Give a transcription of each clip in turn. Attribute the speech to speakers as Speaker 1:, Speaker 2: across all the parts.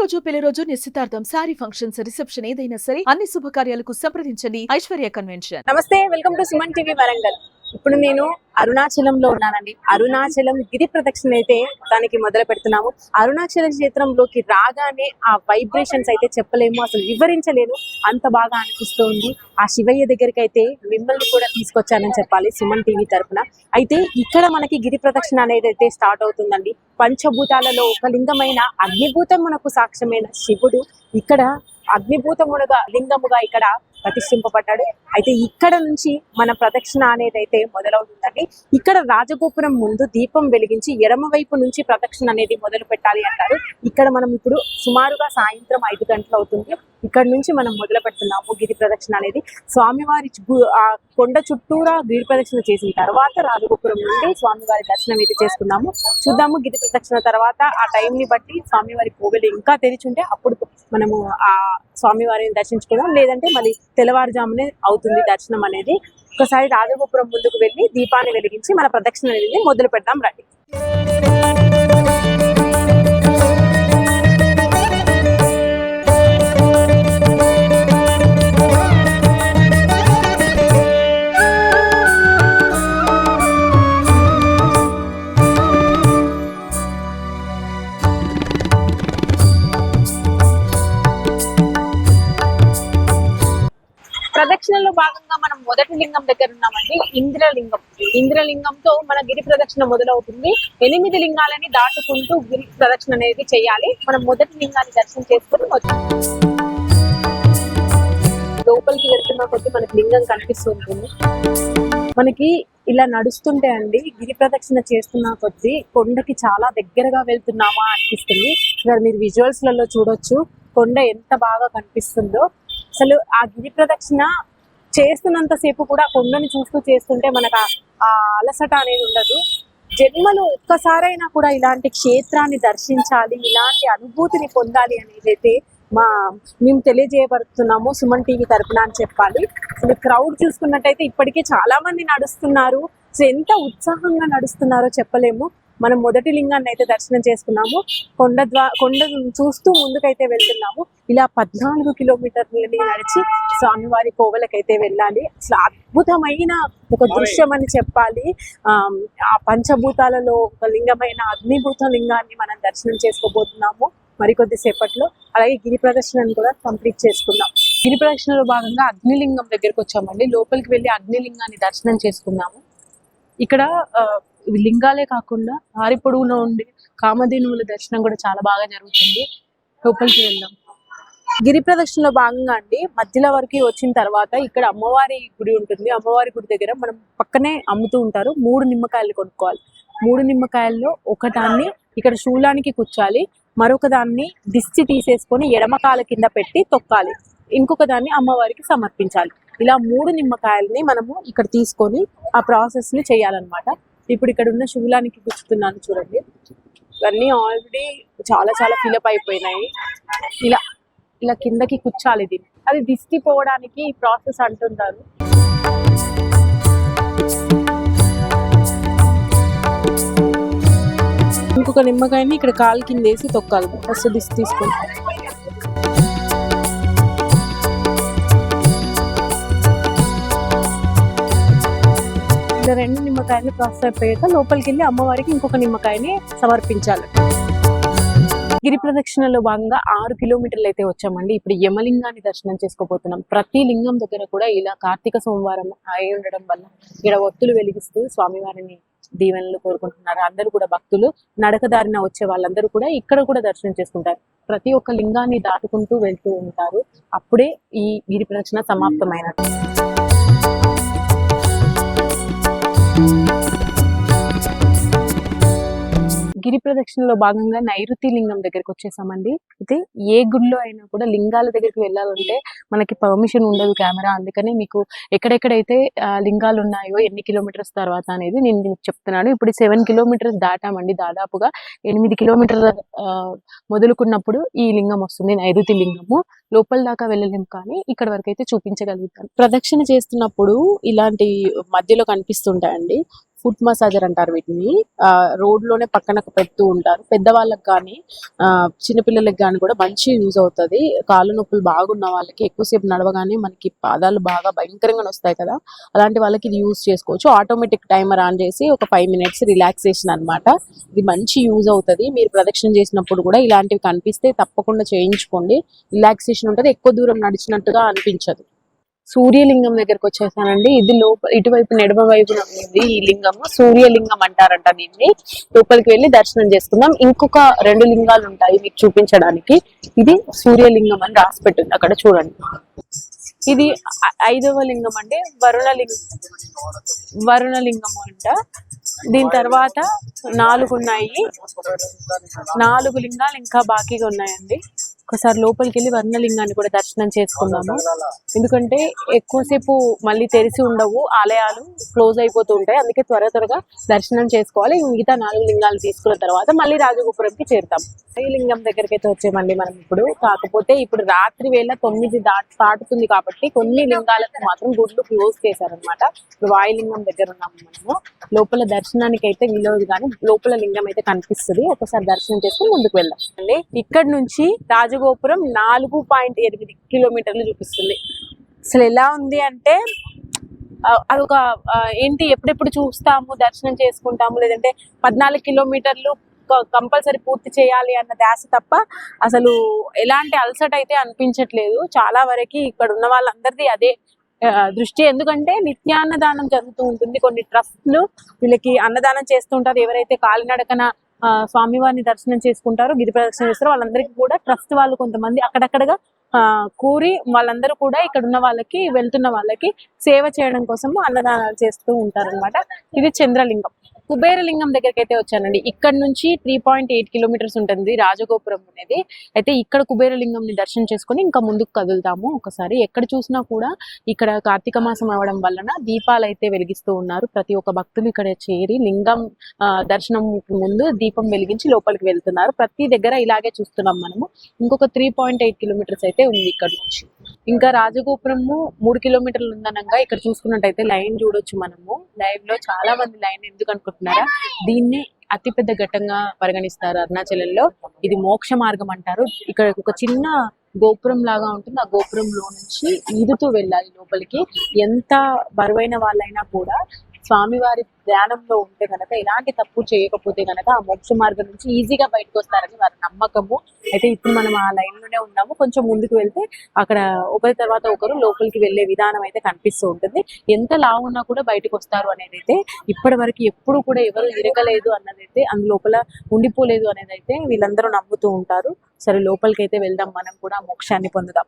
Speaker 1: పుట్టినరోజు పెళ్ళి రోజు నిశ్చితార్థం సారీ ఫంక్షన్స్ రిసెప్షన్ ఏదైనా సరే అన్ని శుభకార్యాలకు సంప్రదించండి. ఐశ్వర్య కన్వెన్షన్.
Speaker 2: నమస్తే welcome to Suman TV Warangal. ఇప్పుడు నేను అరుణాచలంలో ఉన్నానండి. అరుణాచలం గిరి ప్రదక్షిణ అయితే దానికి మొదలు పెడుతున్నాము. అరుణాచల క్షేత్రంలోకి రాగానే ఆ వైబ్రేషన్స్ అయితే చెప్పలేము అసలు వివరించలేను అంత బాగా అనిపిస్తుంది. ఆ శివయ్య దగ్గరికి అయితే మిమ్మల్ని కూడా తీసుకొచ్చానని చెప్పాలి సుమన్ టీవీ తరఫున అయితే ఇక్కడ మనకి గిరి ప్రదక్షిణ అనేది అయితే స్టార్ట్ అవుతుందండి. పంచభూతాలలో ఒక లింగమైన అగ్నిభూతం మనకు సాక్ష్యమైన శివుడు. ఇక్కడ అగ్నిభూతములుగా లింగముగా ఇక్కడ ప్రతిష్ఠింపబడ్డాడు. అయితే ఇక్కడ నుంచి మన ప్రదక్షిణ అనేది అయితే మొదలవుతుందండి. ఇక్కడ రాజగోపురం ముందు దీపం వెలిగించి ఎడమ వైపు నుంచి ప్రదక్షిణ అనేది మొదలు పెట్టాలి అంటారు. ఇక్కడ మనం ఇప్పుడు సుమారుగా సాయంత్రం ఐదు గంటలు అవుతుంది. ఇక్కడ నుంచి మనం మొదలు పెడుతున్నాము గిరి ప్రదక్షిణ అనేది. స్వామివారి ఆ కొండ చుట్టూరా గిరి ప్రదక్షిణ చేసిన తర్వాత రాజగోపురం నుండి స్వామివారి దర్శనం అయితే చేసుకున్నాము. చూద్దాము గిరి ప్రదక్షిణ తర్వాత ఆ టైం ని బట్టి స్వామివారి కోవెలు ఇంకా తెరిచి ఉంటే అప్పుడు మనము ఆ స్వామివారిని దర్శించుకుందాం. లేదంటే మళ్ళీ తెల్లవారుజామునే అవుతుంది దర్శనం అనేది. ఒకసారి రాజగోపురం ముందుకు వెళ్ళి దీపాన్ని వెలిగించి మన ప్రదక్షిణ అనేది మొదలు పెడదాం రండి. మొదటి లింగం దగ్గర ఉన్నామండి ఇంద్రలింగం. ఇంద్రలింగంతో మన గిరి ప్రదక్షిణ మొదలవుతుంది. ఎనిమిది లింగాలని దాటుకుంటూ గిరి ప్రదక్షిణ అనేది చేయాలి. మనం మొదటి లింగాన్ని దర్శనం చేసుకుని లోపలికి వెళ్తున్న కొద్దీ మనకి లింగం కనిపిస్తుంది. మనకి ఇలా నడుస్తుంటే అండి గిరి ప్రదక్షిణ చేస్తున్న కొద్దీ కొండకి చాలా దగ్గరగా వెళ్తున్నామా అనిపిస్తుంది. ఇక్కడ మీరు విజువల్స్లలో చూడొచ్చు. కొండ ఎంత బాగా కనిపిస్తుందో. అసలు ఆ గిరి ప్రదక్షిణ చేస్తున్నంతసేపు కూడా కొండని చూస్తూ చేస్తుంటే మనకు ఆ- అలసట అనేది ఉండదు. జన్మలో ఒక్కసారైనా కూడా ఇలాంటి క్షేత్రాన్ని దర్శించాలి ఇలాంటి అనుభూతిని పొందాలి అనేది అయితే మా మేము తెలియజేయబడుతున్నాము. సుమన్ టీవీ తరపున అని చెప్పాలి. అసలు క్రౌడ్ చూసుకున్నట్టయితే ఇప్పటికే చాలా మంది నడుస్తున్నారు. సో ఎంత ఉత్సాహంగా నడుస్తున్నారో చెప్పలేము. మనం మొదటి లింగాన్ని అయితే దర్శనం చేసుకున్నాము. కొండ ద్వా కొండను చూస్తూ ముందుకైతే వెళ్తున్నాము. ఇలా పద్నాలుగు కిలోమీటర్లని నడిచి స్వామివారి కోవెలకైతే వెళ్ళాలి. అసలు అద్భుతమైన ఒక దృశ్యం అని చెప్పాలి. ఆ పంచభూతాలలో ఒక లింగమైన అగ్నిభూత లింగాన్ని మనం దర్శనం చేసుకోబోతున్నాము మరికొద్ది సేపట్లో అలాగే గిరి ప్రదర్శనను కూడా కంప్లీట్ చేసుకుందాం. గిరి ప్రదర్శనలో భాగంగా అగ్నిలింగం దగ్గరకు వచ్చామండి. లోపలికి వెళ్ళి అగ్నిలింగాన్ని దర్శనం చేసుకున్నాము. ఇక్కడ లింగాలే కాకుండా ఆరి పొడవునా ఉండే కామధేనువుల దర్శనం కూడా చాలా బాగా జరుగుతుంది. లోపలికి వెళ్దాం. గిరి ప్రదక్షిణలో భాగంగా అండి మధ్యలో వరకు వచ్చిన తర్వాత ఇక్కడ అమ్మవారి గుడి ఉంటుంది. అమ్మవారి గుడి దగ్గర మనం పక్కనే అమ్ముతూ ఉంటారు. మూడు నిమ్మకాయలు కొనుక్కోవాలి. మూడు నిమ్మకాయల్లో ఒకదాన్ని ఇక్కడ శూలానికి కుచ్చాలి మరొక దాన్ని దిష్టి తీసేసుకొని ఎడమకాల కింద పెట్టి తొక్కాలి. ఇంకొక దాన్ని అమ్మవారికి సమర్పించాలి. ఇలా మూడు నిమ్మకాయలని మనము ఇక్కడ తీసుకొని ఆ ప్రాసెస్ని చేయాలన్నమాట. ఇప్పుడు ఇక్కడ ఉన్న శూలానికి గుచ్చుతున్నాను చూడండి. ఇవన్నీ ఆల్రెడీ చాలా చాలా ఫిలప్ అయిపోయినాయి. ఇలా ఇలా కిందకి కుచ్చాలి ఇది అది దిష్టి పోవడానికి ఈ ప్రాసెస్ అంటుంటారు. ఇంకొక నిమ్మకాయని ఇక్కడ కాలు కింద వేసి తొక్కాలి. ఫస్ట్ దిష్టి తీసుకుంటాం ఇలా రెండు నిమ్మకాయలు ప్రాసెస్ అయిపోయాక లోపలికి వెళ్ళి అమ్మవారికి ఇంకొక నిమ్మకాయని సమర్పించాలి. గిరి ప్రదక్షిణలో భాగంగా ఆరు కిలోమీటర్లు అయితే వచ్చామండి. ఇప్పుడు యమలింగాన్ని దర్శనం చేసుకోబోతున్నాం. ప్రతి లింగం దగ్గర కూడా ఇలా కార్తీక సోమవారం అయి ఉండడం వల్ల ఇక్కడ ఒత్తులు వెలిగిస్తూ స్వామివారిని దీవెనలు కోరుకుంటున్నారు. అందరూ కూడా భక్తులు. నడకదారిన వచ్చే వాళ్ళందరూ కూడా ఇక్కడ కూడా దర్శనం చేసుకుంటారు. ప్రతి ఒక్క లింగాన్ని దాటుకుంటూ వెళ్తూ ఉంటారు. అప్పుడే ఈ గిరి ప్రదక్షిణ సమాప్తమైనట్టు. గిరి ప్రదక్షిణలో భాగంగా నైరుతి లింగం దగ్గరికి వచ్చేసామండి. అయితే ఏ గుడిలో అయినా కూడా లింగాల దగ్గరికి వెళ్ళాలంటే మనకి పర్మిషన్ ఉండదు కెమెరా. అందుకని మీకు ఎక్కడెక్కడైతే లింగాలు ఉన్నాయో ఎన్ని కిలోమీటర్స్ తర్వాత అనేది నేను మీకు చెప్తున్నాను. ఇప్పుడు సెవెన్ కిలోమీటర్స్ దాటామండి దాదాపుగా. ఎనిమిది కిలోమీటర్ల ఆ, మొదలుకున్నప్పుడు ఈ లింగం వస్తుంది నైరుతి లింగము. లోపల దాకా వెళ్ళలేము కానీ ఇక్కడ వరకు అయితే చూపించగలుగుతాను ప్రదక్షిణ చేస్తున్నప్పుడు ఇలాంటి మధ్యలో కనిపిస్తుంటాయండి. ఫుట్ మసాజర్ అంటారు వీటిని. ఆ, రోడ్లోనే పక్కన పెడుతూ ఉంటారు. పెద్దవాళ్ళకి కానీ ఆ, చిన్నపిల్లలకి కానీ కూడా మంచి యూజ్ అవుతుంది. కాళ్ళు నొప్పులు బాగున్న వాళ్ళకి ఎక్కువసేపు నడవగానే మనకి పాదాలు బాగా భయంకరంగా వస్తాయి కదా. అలాంటి వాళ్ళకి ఇది యూజ్ చేసుకోవచ్చు. ఆటోమేటిక్ టైమర్ ఆన్ చేసి ఒక ఫైవ్ మినిట్స్ రిలాక్సేషన్ అన్నమాట. ఇది మంచి యూజ్ అవుతుంది. మీరు ప్రదక్షిణ చేసినప్పుడు కూడా ఇలాంటివి కనిపిస్తే తప్పకుండా చేయించుకోండి. రిలాక్సేషన్ ఉంటుంది. ఎక్కువ దూరం నడిచినట్టుగా అనిపించదు. సూర్యలింగం దగ్గరకు వచ్చేసానండి. ఇది లోపల ఇటువైపు నెడమ వైపున ఉంది ఈ లింగం. సూర్యలింగం అంటారంట దీన్ని. లోపలికి వెళ్ళి దర్శనం చేసుకుందాం. ఇంకొక రెండు లింగాలు ఉంటాయి మీకు చూపించడానికి. ఇది సూర్యలింగం అని రాసి పెట్టింది అక్కడ చూడండి. ఇది ఐదవ లింగం అంటే వరుణలింగం. వరుణలింగం అంట. దీని తర్వాత నాలుగు ఉన్నాయి నాలుగు లింగాలు ఇంకా బాకీగా ఉన్నాయండి. ఒకసారి లోపలికి వెళ్ళి వర్ణలింగాన్ని కూడా దర్శనం చేసుకుందాము ఎందుకంటే ఎక్కువసేపు మళ్ళీ తెరిచి ఉండవు ఆలయాలు క్లోజ్ అయిపోతూ ఉంటాయి. అందుకే త్వర త్వరగా దర్శనం చేసుకోవాలి. మిగతా నాలుగు లింగాలు తీసుకున్న తర్వాత మళ్ళీ రాజగోపురంకి చేరుతాం. ఈ లింగం దగ్గరికి అయితే వచ్చామండి మనం ఇప్పుడు. కాకపోతే ఇప్పుడు రాత్రి వేళ తొమ్మిది దాటి దాటుతుంది కాబట్టి కొన్ని లింగాలకు మాత్రం గుడ్లు క్లోజ్ చేశారనమాట. ఇప్పుడు వాయులింగం దగ్గర ఉన్నాము మనము. లోపల దర్శనానికి అయితే వీలవదు కానీ లోపల లింగం అయితే కనిపిస్తుంది. ఒకసారి దర్శనం చేసుకుని ముందుకు వెళ్దాం. అండి ఇక్కడ నుంచి గోపురం నాలుగు పాయింట్ ఎనిమిది కిలోమీటర్లు చూపిస్తుంది. అసలు ఎలా ఉంది అంటే అదొక ఏంటి ఎప్పుడెప్పుడు చూస్తాము దర్శనం చేసుకుంటాము లేదంటే పద్నాలుగు కిలోమీటర్లు కంపల్సరీ పూర్తి చేయాలి అన్న ధ్యాస తప్ప అసలు ఎలాంటి అలసట అయితే అనిపించట్లేదు. చాలా వరకు ఇక్కడ ఉన్న వాళ్ళందరిది అదే దృష్టి. ఎందుకంటే నిత్యాన్నదానం జరుగుతూ ఉంటుంది. కొన్ని ట్రస్ట్లు వీళ్ళకి అన్నదానం చేస్తుంటారు ఎవరైతే కాలినడకన స్వామివారిని దర్శనం చేసుకుంటారు గిరి ప్రదర్శన చేస్తారు. వాళ్ళందరికీ కూడా ట్రస్ట్ వాళ్ళు కొంతమంది అక్కడక్కడగా కూరి వాళ్ళందరూ కూడా ఇక్కడ ఉన్న వాళ్ళకి వెళ్తున్న వాళ్ళకి సేవ చేయడం కోసం అన్నదానాలు చేస్తూ ఉంటారు అనమాట ఇది చంద్రలింగం. కుబేరలింగం దగ్గరికి అయితే వచ్చానండి. ఇక్కడ నుంచి త్రీ పాయింట్ ఎయిట్ కిలోమీటర్స్ ఉంటుంది రాజగోపురం అనేది. అయితే ఇక్కడ కుబేరలింగం ని దర్శనం చేసుకొని ఇంకా ముందుకు కదులుతాము ఒకసారి. ఎక్కడ చూసినా కూడా ఇక్కడ కార్తీక మాసం అవడం వలన దీపాలు అయితే వెలిగిస్తూ ఉన్నారు. ప్రతి ఒక్క భక్తులు ఇక్కడ చేరి లింగం ఆ, దర్శనం ముందు దీపం వెలిగించి లోపలికి వెళ్తున్నారు. ప్రతి దగ్గర ఇలాగే చూస్తున్నాం మనము. ఇంకొక త్రీ పాయింట్ ఎయిట్ కిలోమీటర్స్ అయితే ఉంది ఇక్కడ నుంచి. ఇంకా రాజగోపురము మూడు కిలోమీటర్లు ఉందనగా ఇక్కడ చూసుకున్నట్టయితే లైన్ చూడొచ్చు మనము. లైవ్లో చాలా మంది లైన్ ఎందుకు అనుకుంటున్నారా దీన్ని అతిపెద్ద ఘట్టంగా పరిగణిస్తారు అరుణాచలంలో. ఇది మోక్ష మార్గం అంటారు. ఇక్కడ ఒక చిన్న గోపురం లాగా ఉంటుంది. ఆ గోపురంలో నుంచి ఈదుతూ వెళ్ళాలి లోపలికి. ఎంత బరువైన వాళ్ళైనా కూడా స్వామివారి ధ్యానంలో ఉంటే గనక ఎలాంటి తప్పు చేయకపోతే గనక ఆ మోక్ష మార్గం నుంచి ఈజీగా బయటకు వస్తారని వారి నమ్మకము. అయితే ఇప్పుడు మనం ఆ లైన్లోనే ఉన్నాము. కొంచెం ముందుకు వెళ్తే అక్కడ ఒకరి తర్వాత ఒకరు లోపలికి వెళ్ళే విధానం అయితే కనిపిస్తూ ఉంటుంది. ఎంత లావు ఉన్నా కూడా బయటకు వస్తారు అనేది అయితే ఇప్పటి వరకు ఎప్పుడు కూడా ఎవరు ఇరగలేదు అన్నది అయితే అందులోపల ఉండిపోలేదు అనేది అయితే వీళ్ళందరూ నమ్ముతూ ఉంటారు. సరే లోపలికి అయితే వెళ్దాం. మనం కూడా మోక్షాన్ని పొందుదాం.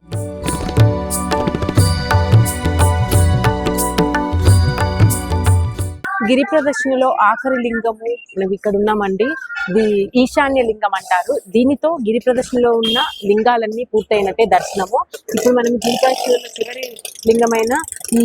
Speaker 2: గిరి ప్రదర్శనలో ఆఖరి లింగము మనం ఇక్కడ ఉన్నామండి. ఇది ఈశాన్య లింగం అంటారు. దీనితో గిరి ప్రదర్శనలో ఉన్న లింగాలన్నీ పూర్తయినట్టే దర్శనము. ఇప్పుడు మనం గిరి ప్రదర్శనలో చివరి లింగమైన ఈ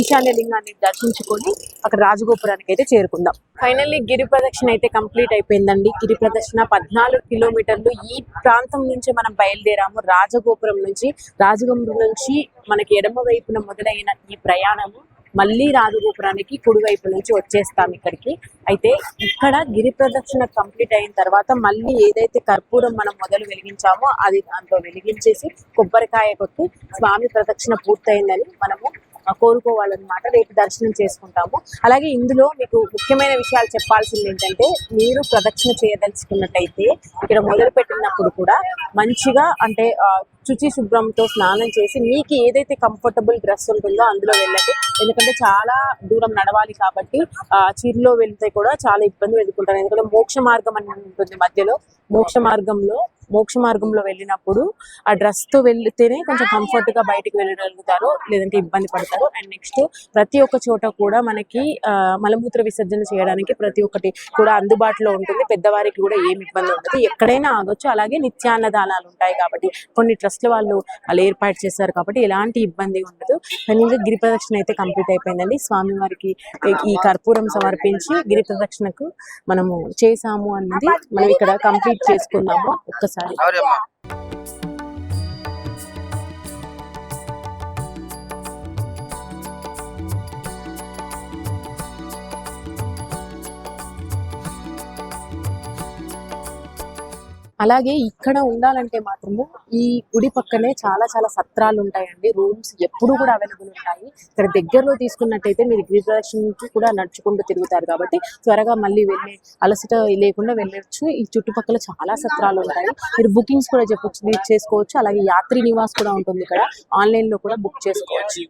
Speaker 2: ఈశాన్య లింగాన్ని దర్శించుకొని అక్కడ రాజగోపురానికి అయితే చేరుకుందాం. ఫైనల్లీ గిరి ప్రదక్షిణ అయితే కంప్లీట్ అయిపోయిందండి. గిరి ప్రదక్షిణ పద్నాలుగు కిలోమీటర్లు ఈ ప్రాంతం నుంచి మనం బయలుదేరాము. రాజగోపురం నుంచి రాజగోపురం నుంచి మనకి ఎడమ వైపున మొదలైన ఈ ప్రయాణము. మళ్ళీ రాజగోపురానికి కుడివైపు నుంచి వచ్చేస్తాం ఇక్కడికి. అయితే ఇక్కడ గిరి ప్రదక్షిణ కంప్లీట్ అయిన తర్వాత మళ్ళీ ఏదైతే కర్పూరం మనం మొదలు వెలిగించామో అది దాంట్లో వెలిగించేసి కొబ్బరికాయ కొట్టి స్వామి ప్రదక్షిణ పూర్తయిందని మనము కోరుకోవాలన్నమాట. రేపు దర్శనం చేసుకుంటాము. అలాగే ఇందులో మీకు ముఖ్యమైన విషయాలు చెప్పాల్సింది ఏంటంటే మీరు ప్రదక్షిణ చేయదలుచుకున్నట్టయితే ఇక్కడ మొదలు పెట్టినప్పుడు కూడా మంచిగా అంటే ఆ, శుచి శుభ్రంతో స్నానం చేసి మీకు ఏదైతే కంఫర్టబుల్ డ్రెస్ ఉంటుందో అందులో వెళ్ళండి. ఎందుకంటే చాలా దూరం నడవాలి కాబట్టి ఆ చీరలో వెళ్తే కూడా చాలా ఇబ్బంది ఎదుర్కొంటారు. ఎందుకంటే మోక్ష మార్గం అని ఉంటుంది మధ్యలో. మోక్ష మార్గంలో మోక్ష మార్గంలో వెళ్ళినప్పుడు ఆ డ్రెస్తో వెళ్తేనే కొంచెం కంఫర్ట్గా బయటికి వెళ్ళగలుగుతారు లేదంటే ఇబ్బంది పడతారు. అండ్ నెక్స్ట్ ప్రతి ఒక్క చోట కూడా మనకి మలమూత్ర విసర్జన చేయడానికి ప్రతి ఒక్కటి కూడా అందుబాటులో ఉంటుంది. పెద్దవారికి కూడా ఏమి ఇబ్బంది ఉండదు. ఎక్కడైనా ఆగొచ్చు. అలాగే నిత్యాన్నదానాలు ఉంటాయి కాబట్టి కొన్ని ట్రస్ట్ల వాళ్ళు వాళ్ళు ఏర్పాటు చేస్తారు కాబట్టి ఎలాంటి ఇబ్బంది ఉండదు. కానీ గిరి ప్రదక్షిణ అయితే కంప్లీట్ అయిపోయిందండి. స్వామివారికి ఈ- ఈ కర్పూరం సమర్పించి గిరి ప్రదక్షిణకు మనము చేసాము అన్నది మనం ఇక్కడ కంప్లీట్ చేసుకుందాము ఒక్కసారి. అలాగే ఇక్కడ ఉండాలంటే మాత్రము ఈ గుడి పక్కనే చాలా చాలా సత్రాలు ఉంటాయండి. రూమ్స్ ఎప్పుడు కూడా అవైలబుల్ ఉంటాయి. ఇక్కడ దగ్గరలో తీసుకున్నట్టయితే మీరు గిరి కూడా నడుచుకుంటూ తిరుగుతారు కాబట్టి త్వరగా మళ్ళీ వెళ్ళే అలసట లేకుండా వెళ్ళొచ్చు. ఈ చుట్టుపక్కల చాలా సత్రాలు ఉంటాయి. మీరు బుకింగ్స్ కూడా చెప్పొచ్చు చేసుకోవచ్చు. అలాగే యాత్రి నివాస్ కూడా ఉంటుంది ఇక్కడ. ఆన్లైన్లో కూడా బుక్ చేసుకోవచ్చు.